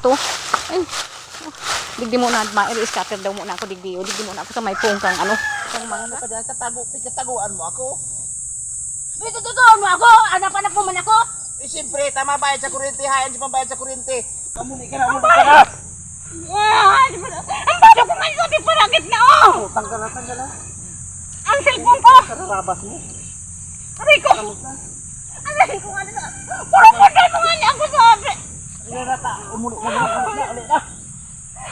to. Ay. Digdi mo na, ma scatter daw muna ako digdi. O, digdi mo na ako sa may pungkang ano. Kung mga ka dyan, tatago, pinataguan mo ako. Dito, tutuan mo ako! Anak-anak mo man ako! Eh, siyempre, tama bayad sa kuryente, hayan si pambayad sa kuryente. Kamuni ka na, umuli ka Ang bado ko ngayon, di paragit na oh! Oh, tanggal na, tanggal na. Ang cellphone ko! Kararabas mo. Aray ko! Aray ko nga na! Puro mo nga niya ako sabi! Nirata, umulok na ganun ulit na ulit na.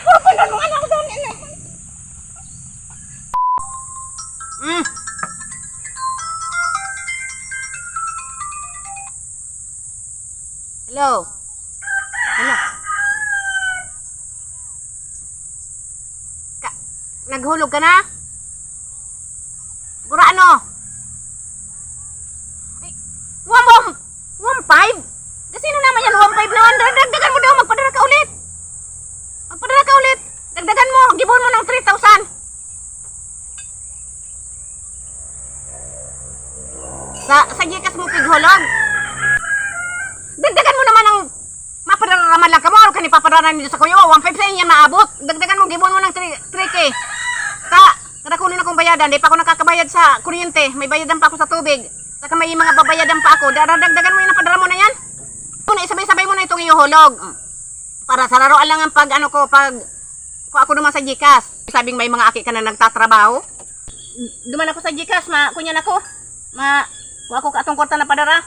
Kapalan anak doon, anak. Mm. Hello. Hello. Ka naghulog ka na? Siguro ano? Mapadararaman lang ka mo. Ano ka ni papadararan dito sa kuyo? 1.5 sa inyo maabot. Dagdagan mo, gibon mo ng 3, 3K. Ka, kada kunin akong bayadan. Di pa ako nakakabayad sa kuryente. May bayadan pa ako sa tubig. Saka may mga babayadan pa ako. Dagdagan mo yung napadara mo na yan. Una, isabay-sabay mo na itong iuhulog. Para sa laruan lang ang pag ano ko, pag kung ako naman sa Gcash. Sabing may mga aki ka na nagtatrabaho. Duman ako sa Gcash, ma, kunyan ako. Ma, kung ako katong kwarta na padara.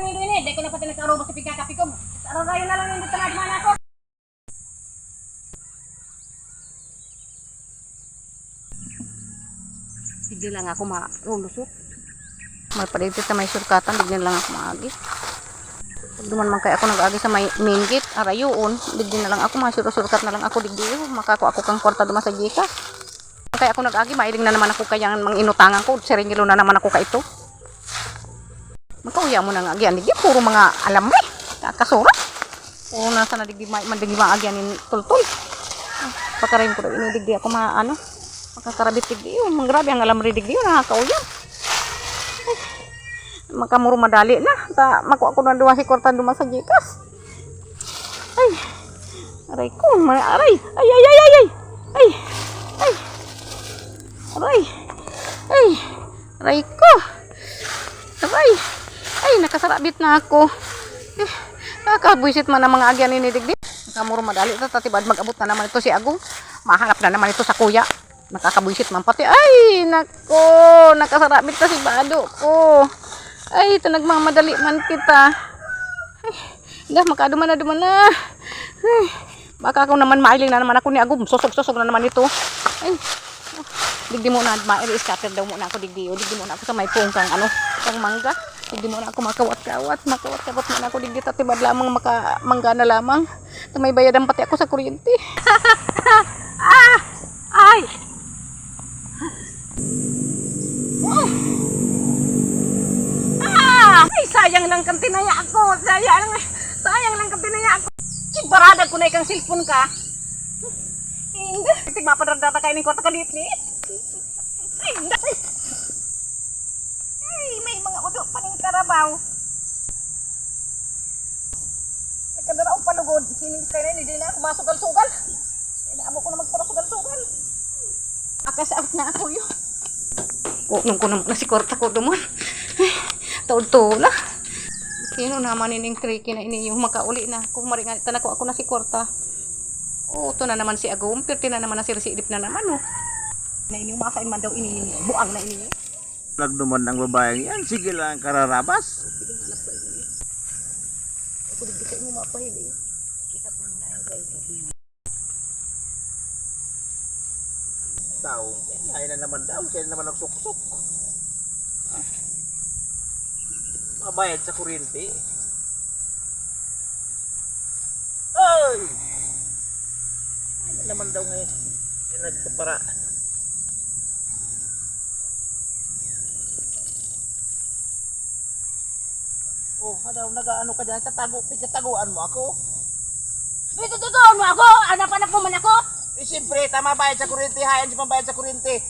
Ang ini, di ko na pati nagkaroon sa pigkakapi ko. Araw-rayo na lang yung dito na ako. Bigyan lang ako marulusot. May palitit na may surkatan, bigyan lang ako maagi. Pag duman man kaya ako nag-agi sa may main gate, arayoon, bigyan na lang ako, masursurkat na lang ako digdiyo, makako ako kang kwarta duman sa jika. Kaya ako nag-agi, mailing na naman ako kaya mang inutangan ko, seringilo na naman ako ka ito. Magkauya mo na nga agyan, digdi, puro mga alam mo eh, kakasura. Puro nasa na digdi, ma- mandigdi mga agyan ni tultul. Pagkarayin ko daw, inidigdi ako mga ano, makakarabit digdi yun, mga grabe ang alam rin digdi yun, nakakauya. Makamuro madali na, ta makuha ko na duwa si kwartan duman sa jikas. Ay, aray ko, aray, ay, ay, ay, ay, ay, ay, ay, aray, ay, aray ko. Aray! Ay, nakasarabit na ako. Eh, nakakabwisit man ang mga agyan ni Digdi. Nakamuro madali ito. Tatibad mag-abot na naman ito si Agong. Mahanap na naman ito sa kuya. Nakakabwisit man pati. Ay, nako! Nakasarabit na si Bado ko. Ay, ito nagmamadali man kita. Ay, dah, makaduman na duman na. Ay, baka ako naman mailing na naman ako ni Agong. Susog-susog na naman ito. Ay, digdi mo na ma scatter daw muna ako digdi o digdi mo na ako sa may pungkang ano kang mangga digdi mo na ako makawat-kawat. Makawat-kawat mo na ako digdi tatibad lamang maka mangga na lamang. Na may bayadan pati ako sa kuryente. Ah! Ay! Ah! Ay sayang lang kang tinaya ako. Sayang sayang lang kang tinaya ako. Ibarada ko na ikang cellphone ka. Hindi. Tig mapadarada kayo ng kwarta ka dito. Ay, hindi. Ay, may mga udo pa ng karabaw. Nagkadara ang palugod. Sining kayo na, hindi na ako masugal-sugal. Inaamo ko na magparasugal-sugal. Akasaot na ako yun. Kukunin ko naman na si kwarta ko duman. Ay, taod-taod na. Sino naman ining tricky na ini yung makauli na. Kung maringan, tanako ako na si kwarta. Oo, to na naman si Agum. Pirti na naman na si Residip na naman, oh. Na ini masain man daw ini buang na Lag naman ang babaeng yan. Sige lang kararabas. Daw. Ay na naman daw. Kaya naman nagsuksok. Ah. Mabayad sa kuryente. Ay! Ay na naman daw ngayon. Eh. Yung nagpapara. Oh, ano, nag-ano ka dyan? Katago, pinataguan mo ako? Dito, tutuan mo ako! Anak-anak mo man ako! Eh, siyempre, tama bayad sa kuryente, hayan si pambayad sa kuryente.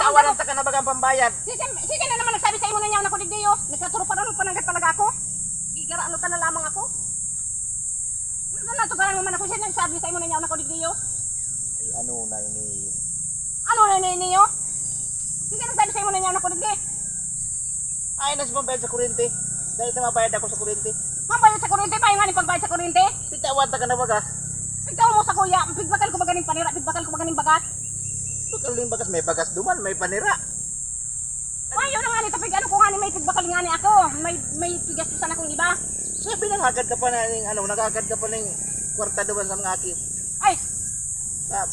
Tawaran ta ka na bagang pambayad. Sige, sige na naman nagsabi sa imo na niya na kunig diyo. Nagkaturo pa rin pananggat talaga ako. Gigara ano ta na lamang ako. lang naman ako siya nagsabi sa imo na niya ako nakudigdiyo. Ay, ano na ini. Ano na ni niyo? Sige nagsabi sa imo na niya ako nakudigdi. Ay, na si pambayad sa kuryente. Dahil ito mabayad ako sa kuryente. Mabayad sa kuryente, payo nga ni pagbayad sa kuryente. Pitawad ka na baga. Ikaw mo sa kuya, pigbakal ko maganing panira, pigbakal ko maganing bagat. Pagkaling bagas, may bagas duman, may panira. Payo na nga ni tapig ano ko nga ni may pigbakal nga ni ako. May may pigas sa akong iba. Sabi na hagad ka pa na ng ano, nagagad ka pa ng kwarta duman sa mga aki. Ay, Ah,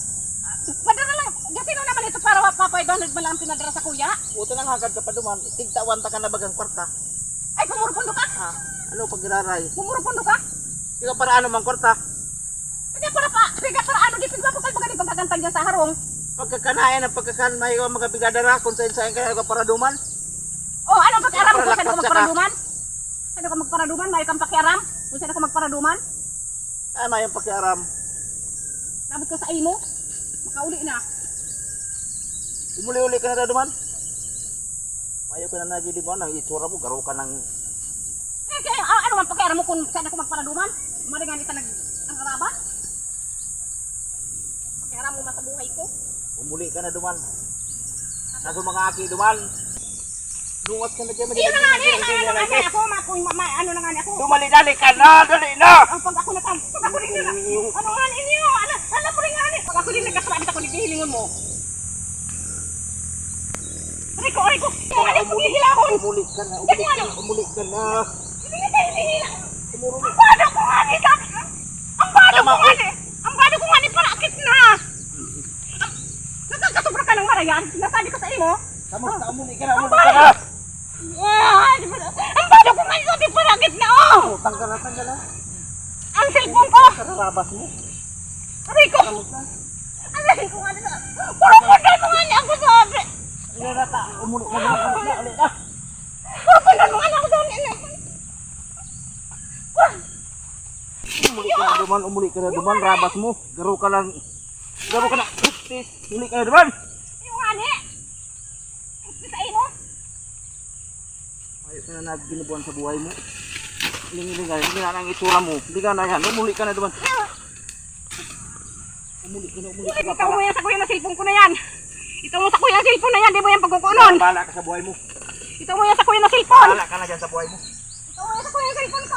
padara lang. Gasino naman ito para papay 500 man lang ang pinadara sa kuya. Puto nang hagad ka pa duman, tigtawan ta ka na bagang kwarta. Ay, pumurupundo ka. Ha? Ano pag giraray? Pumurupundo ka. Ikaw para ano mang kwarta? Hindi para pa, pigas para ano, di pigbakal ko maganing pagkakantang dyan sa harong. Pagkakanayan ang pagkakan may mga bigadara kung saan saan ka para duman. Oh, ano pakiaram ko? Saan ako lakpat ka. magparaduman? Ako magparaduman? May kang pakiaram? Kung saan ako magparaduman? Ano yung pakiaram? Labot ka sa imo? Makauli na. Umuli-uli ka na duman? Ayaw ka na naging di ba? Nang itsura mo, garo ka ng... Eh, kaya, ah, ano man pakiaram mo kung saan ako magparaduman? Maringan ita nag ang araban? Pakiaram mo sa buhay ko? Umuli ka na duman. Nasa mga aki duman. Lungat ka na dyan. Iyo na nga ano na nga ni ako, ma, kung ma, ano na nga ako. Dumali-dali ka na! Dali na! Ang pag ako natam, pag ako din nila, ano nga ni niyo, ano, ano po rin nga ni, pag ako din nagkasabit ako din hilingon mo. Riko, Riko, ano po hihilahon? Umuli ka na. Umuli ka na. Umuli ka na. Ang bado ko nga ni. Ang bado ko nga ni, ang bado ko nga ni, parakit na. Nagkakasobra ka ng marayan, sinasabi ko sa imo. Kamusta? Umuli ka na. Umuli ka na. Ah, di ba- ang bado ko nga ni, sabi parakit na, oh. Oh, tanggal na, tanggal na. Ang cellphone ko. Kararabas mo. Kamusta? ang lahi ko nga ni, puro pundan mo nga ni ako sabi. Ano na ta? Umuli ka na. Umuli na. Umuli na. Puro pundan mo nga ni ako sabi. Ka duman. Umuli ka na duman. Rabas mo. Garo ka lang. Garo ka na. Uptis. Umuli ka na duman. Yung nga ni. Sa imo. Ayaw ka na nagbinubuan sa buhay mo. Lingi-linga. Hindi na ang itsura mo. Hindi ka na yan. Umuli ka na duman. Umuli ka na. Umuli ka na. Ikaw mo yan sa kuya na cellphone ko na yan. Ito mo sa kuya na cellphone na yan, di mo yan pagkukunon. Bala ka sa buhay mo. Ito mo yan sa kuya na cellphone. Bala ka na dyan sa buhay mo. Ito mo yan sa kuya na cellphone ko.